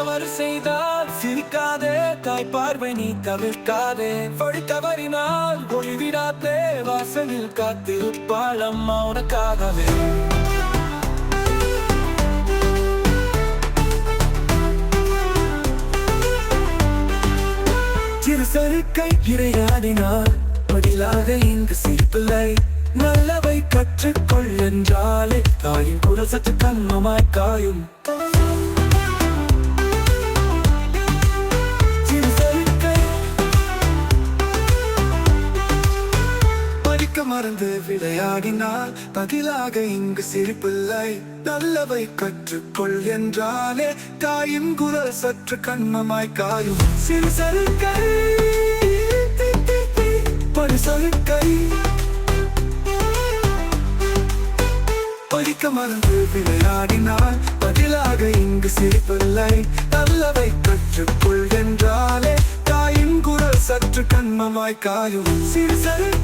தவறு செய்தால் சிரிக்காதே தாய் பார்வை நீ தவிர்க்காதே. வழி தவறினால் ஒளிவிடாதே வாசலில் காத்திருப்பாள் அம்மா உனக்காகவே. சிறு சறுக்கை இரையாடினார் பதிலாக இங்கு சிரிப்பில்லை. நல்லவை கற்றுக்கொள் என்றாலே தாயின் குரல் சற்று கண்மமாய் காயும். மறந்து விளையாடினால் பதிலாக இங்கு சிரிப்பில்லை. நல்லவை கற்றுக்கொள் என்றாலே தாயின் குரல் சற்று கண்மமாய் காயும். சிறு சறுக்கை பரிசறுக்கை படிக்க மறந்து விளையாடினால் பதிலாக இங்கு சிரிப்பில்லை. நல்லவை கற்றுக்கொள் என்றாலே தாயின் குரல் சற்று கண்மமாய் காயும். சிறு சருக்கை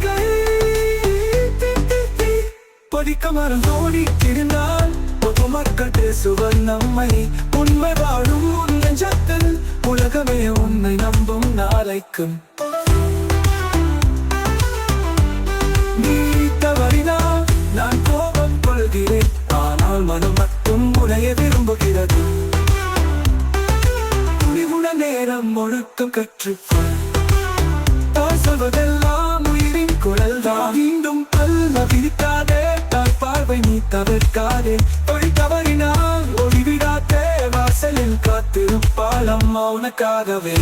சறுக்கை படிக்க மறந்தோடி திருநாள் பொதுமக்கள் பேசுவர் நம்மை. உண்மை வாழும் உன் நெஞ்சத்தில் உலகமே உன்னை நம்பும் நாளைக்கும். நீ தவறினால் நான் கோபம் கொள்கிறேன். ஆனால் மனம் மட்டும் விரும்புகிறது. துணிவுண நேரம் ஒழுக்கம் கற்றுக்கொள். தான் சொல்வதெல்லாம் தவிர்க்காதே வழி தவறினால் ஒளிவிடாதே வாசலில் காத்திருப்பாள் அம்மா உனக்காகவே.